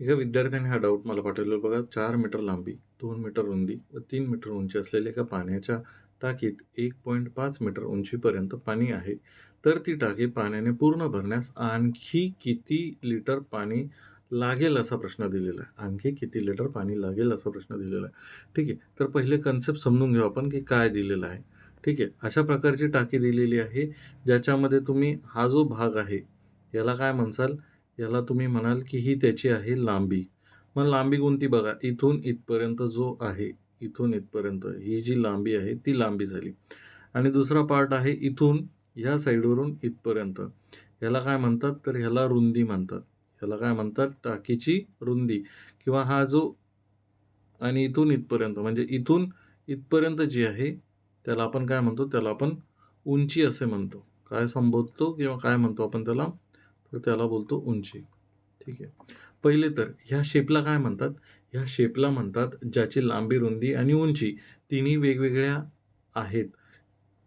एका विद्यार्थ्याने हा डाऊट मला पाठवलेला बघा. चार मीटर लांबी दोन मीटर रुंदी व तीन मीटर उंची असलेल्या एका पाण्याच्या टाकीत एक पॉईंट पाच मीटर उंचीपर्यंत पाणी आहे. तर ती टाकी पाण्याने पूर्ण भरण्यास आणखी किती लिटर पाणी लागेल असा प्रश्न दिलेला आहे. आणखी किती लिटर पाणी लागेल असा प्रश्न दिलेला आहे. ठीक आहे. तर पहिले कन्सेप्ट समजून घेऊ आपण की काय दिलेलं आहे. ठीक आहे. अशा प्रकारची टाकी दिलेली आहे ज्याच्यामध्ये तुम्ही हा जो भाग आहे याला काय म्हणसाल? याला तुम्ही म्हणाल की ही त्याची आहे लांबी. मग लांबी कोणती बघा इथून इथपर्यंत जो आहे इथून इथपर्यंत ही जी लांबी आहे ती लांबी झाली. आणि दुसरा पार्ट आहे इथून ह्या साईडवरून इथपर्यंत. ह्याला काय म्हणतात? तर ह्याला रुंदी म्हणतात. ह्याला काय म्हणतात? टाकीची रुंदी. किंवा हा जो आणि इथून इथपर्यंत म्हणजे इथून इथपर्यंत जी आहे त्याला आपण काय म्हणतो? त्याला आपण उंची असे म्हणतो. काय संबोधतो किंवा काय म्हणतो आपण त्याला? तर त्याला बोलतो उंची. ठीक आहे. पहिले तर ह्या शेपला काय म्हणतात? ह्या शेपला म्हणतात ज्याची लांबी रुंदी आणि उंची तिन्ही वेगवेगळ्या आहेत.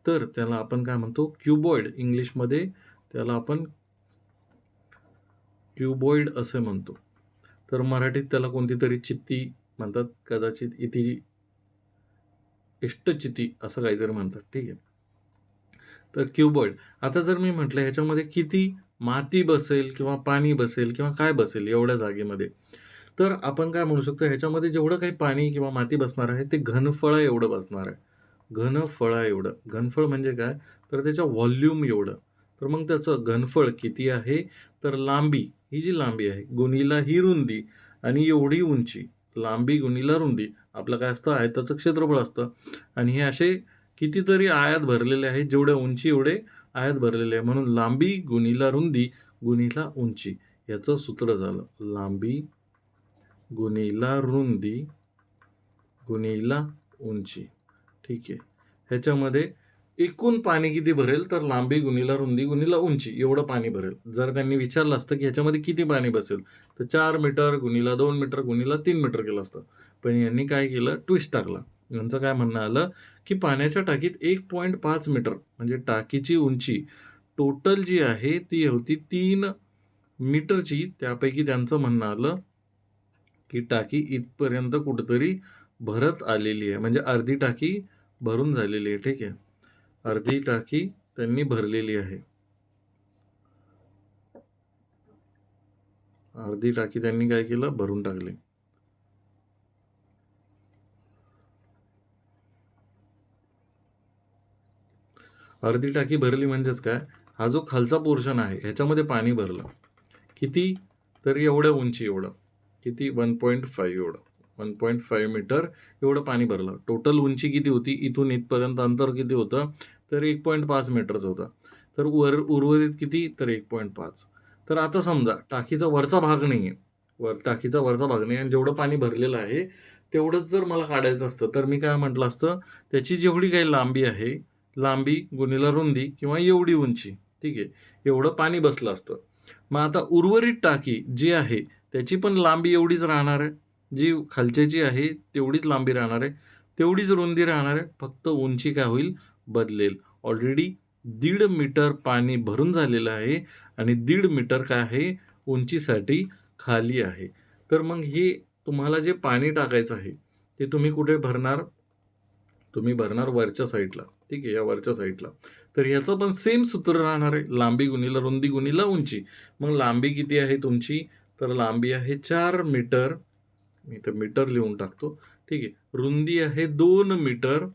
तर त्याला आपण काय म्हणतो? क्युबॉइड. इंग्लिशमध्ये त्याला आपण क्युबॉइड असे म्हणतो. तर मराठीत त्याला कोणती तरी चित्ती म्हणतात. कदाचित इति इष्टचिती असं काहीतरी म्हणतात. ठीक आहे. तर क्युबॉइड आता जर मी म्हटलं ह्याच्यामध्ये किती माती बसेल किंवा पाणी बसेल किंवा काय बसेल एवढ्या जागेमध्ये? तर आपण काय म्हणू शकतो ह्याच्यामध्ये जेवढं काही पाणी किंवा माती बसणार आहे ते घनफळा एवढं बसणार आहे. घनफळा एवढं. घनफळ म्हणजे काय? तर त्याच्या व्हॉल्यूम एवढं. तर मग त्याचं घनफळ किती आहे? तर लांबी. ही जी लांबी आहे गुणीला ही रुंदी आणि एवढी उंची. लांबी गुणीला रुंदी. आपलं काय असतं? आयताचं क्षेत्रफळ असतं. आणि हे असे कितीतरी आयात भरलेले आहेत जेवढ्या उंची एवढे आयात भरलेले आहे. म्हणून लांबी गुणीला रुंदी गुणीला उंची याचं सूत्र झालं. लांबी गुणीला रुंदी गुणीला उंची. ठीक आहे. ह्याच्यामध्ये एकूण पाणी किती भरेल? तर लांबी गुणीला रुंदी गुणीला उंची एवढं पाणी भरेल. जर त्यांनी विचारलं असतं की ह्याच्यामध्ये किती पाणी बसेल? तर चार मीटर गुणीला दोन मीटर गुणीला तीन मीटर केलं असतं. पण यांनी काय केलं? ट्विस्ट टाकला. यांचं काय म्हणणं आलं? की पाण्याच्या टाकीत एक पॉईंट पाच मीटर म्हणजे टाकीची उंची टोटल जी आहे ती होती तीन मीटरची. त्यापैकी त्यांचं म्हणणं आलं की टाकी इथपर्यंत कुठंतरी भरत आलेली आहे. म्हणजे अर्धी टाकी भरून झालेली आहे ठीक आहे. अर्धी टाकी त्यांनी भरलेली आहे. अर्धी टाकी त्यांनी काय केलं? भरून टाकली. अर्धी टाकी भरली म्हणजेच काय? हा जो खालचा पोर्शन आहे ह्याच्यामध्ये पाणी भरलं. किती? तर एवढ्या उंची एवढं. किती? वन पॉईंट फाईव्ह एवढं. वन पॉईंट फाईव्ह मीटर एवढं पाणी भरलं. टोटल उंची किती होती? इथून इथपर्यंत अंतर किती होतं? तर एक पॉईंट पाच मीटरचं होतं. तर वर उर्वरित किती? तर एक पॉईंट पाच. तर आता समजा टाकीचा वरचा भाग नाही आहे वर टाकीचा वरचा भाग नाही आणि जेवढं पाणी भरलेलं आहे तेवढंच जर मला काढायचं असतं तर मी काय म्हटलं असतं? त्याची जेवढी काही लांबी आहे लांबी गुणीला रुंदी किंवा एवढी उंची. ठीक आहे? एवढं पाणी बसलं असतं. मग आता उर्वरित टाकी जी आहे त्याची पण लांबी एवढीच राहणार आहे. जी खालच्याची आहे तेवढीच लांबी राहणार आहे. तेवढीच रुंदी राहणार आहे. फक्त उंची काय होईल? बदलेल. ऑलरेडी दीड मीटर पाणी भरून झालेलं आहे आणि दीड मीटर काय आहे? उंचीसाठी खाली आहे. तर मग हे तुम्हाला जे पाणी टाकायचं आहे ते तुम्ही कुठे भरणार? तुम्ही भरणार वरच्या साईडला. ठीक आहे या वरच्या साईडला तर ह्याचं पण सेम सूत्र राहणार आहे. लांबी गुणीला रुंदी गुणीला उंची. मग लांबी किती आहे तुमची? तर लांबी आहे चार मीटर. मी तर मीटर लिहून टाकतो. ठीक आहे. रुंदी आहे दोन मीटर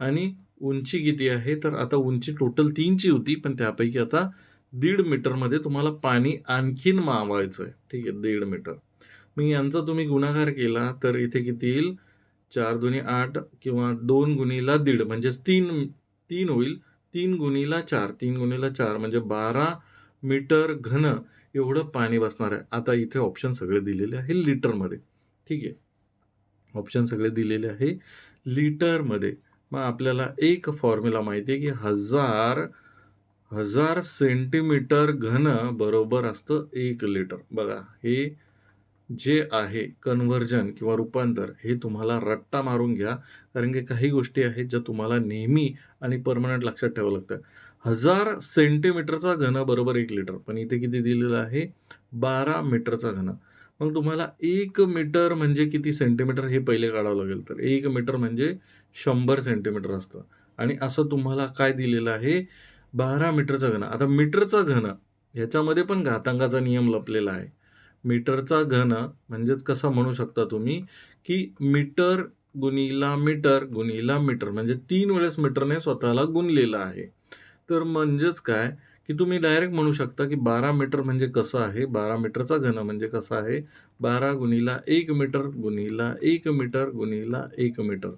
आणि उंची किती आहे? तर आता उंची टोटल तीनची होती पण त्यापैकी आता दीड मीटरमध्ये तुम्हाला पाणी आणखीन मावायचं आहे ठीक आहे दीड मीटर. मग यांचा तुम्ही गुणाकार केला तर इथे किती येईल? चार दुनी आठ किंवा दोन गुणीला दीड म्हणजेच तीन तीन होईल. तीन गुणीला चार तीन गुणीला चार म्हणजे बारा मीटर घन एवढं पाणी बसणार आहे. आता इथे ऑप्शन सगळे दिलेले आहे लिटरमध्ये. ठीक आहे? ऑप्शन सगळे दिलेले आहे लिटरमध्ये. मग आपल्याला एक फॉर्म्युला माहिती आहे की हजार हजार सेंटीमीटर घन बरोबर असतं एक लिटर. बघा हे जे आहे कन्व्हर्जन किंवा रूपांतर हे तुम्हाला रट्टा मारून घ्या. कारण की काही गोष्टी आहेत ज्या तुम्हाला नेहमी आणि परमनंट लक्षात ठेवावं लागतं. हजार सेंटीमीटरचा घन बरोबर एक लिटर पण इथे किती दिलेलं आहे? बारा मीटरचा घन. मग तुम्हाला एक मीटर म्हणजे किती सेंटीमीटर हे पहिले काढावं लागेल तर. एक मीटर म्हणजे शंभर सेंटीमीटर असतं. आणि असं तुम्हाला काय दिलेलं आहे? बारा मीटरचा घन. आता मीटरचा घन ह्याच्यामध्ये पण घातांकाचा नियम लपलेला आहे. मीटरचा घन म्हणजेच कसा म्हणू शकता तुम्ही की मीटर गुणिला मीटर गुणिला मीटर म्हणजे तीन वेळेस मीटरने स्वतःला गुणलेलं आहे. तर म्हणजेच काय की तुम्ही डायरेक्ट म्हणू शकता की बारा मीटर म्हणजे कसं आहे? बारा मीटरचा घन म्हणजे कसं आहे? बारा गुणिला एक मीटर गुणिला एक मीटर गुणिला एक मीटर.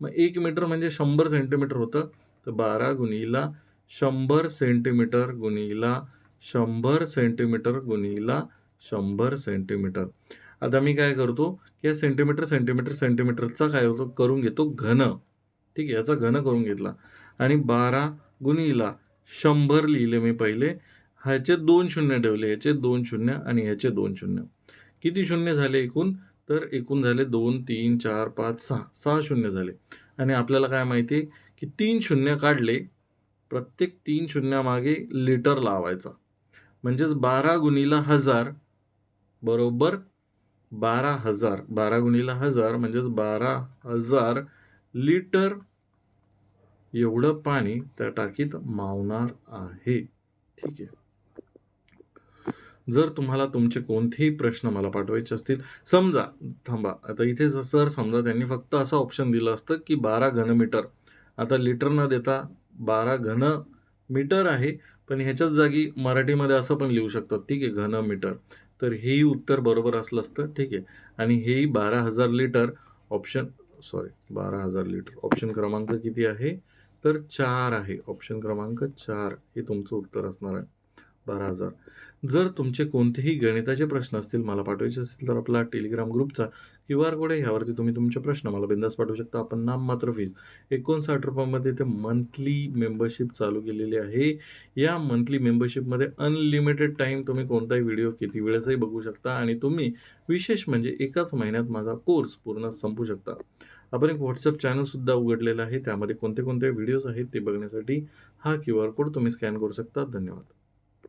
मग एक मीटर म्हणजे शंभर सेंटीमीटर होतं. तर बारा गुणिला शंभर सेंटीमीटर गुणिला शंभर सेंटीमीटर गुणिला शंभर सेंटीमीटर. आता मी काय करतो की या सेंटीमीटर सेंटीमीटर सेंटीमीटरचा काय होतो करून घेतो घन. ठीक आहे याचा घन करून घेतला. आणि बारा गुणिला शंभर लिहिले मी पहिले. ह्याचे दोन शून्य ठेवले ह्याचे दोन शून्य आणि ह्याचे दोन शून्य. किती शून्य झाले एकूण? तर एकूण झाले दोन तीन चार पाच सहा. सहा शून्य झाले. आणि आपल्याला काय माहिती आहे की तीन शून्य काढले प्रत्येक तीन शून्यामागे लिटर लावायचा. म्हणजेच बारा गुणिला हजार बरोबर बारा हजार बारा गुणीला हजार म्हणजेच बारा हजार लिटर एवढं पाणी त्या टाकीत मावणार आहे. ठीक आहे. जर तुम्हाला तुमचे कोणतेही प्रश्न मला पाठवायचे असतील समजा थांबा आता इथे सर समजा त्यांनी फक्त असं ऑप्शन दिलं असतं की बारा घनमीटर आता लिटर न देता बारा घन मीटर आहे पण ह्याच्याच जागी मराठीमध्ये असं पण लिहू शकतात. ठीक आहे घन मीटर तर हेही उत्तर बरोबर असलं असतं. ठीक आहे. आणि हेही बारा हजार लिटर ऑप्शन सॉरी बारा हजार लिटर ऑप्शन क्रमांक किती आहे? तर चार आहे. ऑप्शन क्रमांक चार हे तुमचं उत्तर असणार आहे. बारा हजार. जर तुमचे कोणतेही गणिताचे प्रश्न असतील मला पाठवायचे असतील तर आपला टेलिग्राम ग्रुपचा क्यू आर कोड आहे. ह्यावरती तुम्ही तुमचे प्रश्न मला बिंदास पाठवू शकता. आपण नाम मात्र फीज एकोणसाठ रुपयामध्ये ते मंथली मेंबरशिप चालू केलेली आहे. या मंथली मेंबरशिपमध्ये अनलिमिटेड टाईम तुम्ही कोणताही व्हिडिओ किती वेळेसही बघू शकता आणि तुम्ही विशेष म्हणजे एकाच महिन्यात माझा कोर्स पूर्ण संपू शकता. आपण एक व्हॉट्सअप चॅनलसुद्धा उघडलेलं आहे. त्यामध्ये कोणते कोणते व्हिडिओज आहेत ते बघण्यासाठी हा क्यू आर कोड तुम्ही स्कॅन करू शकता. धन्यवाद.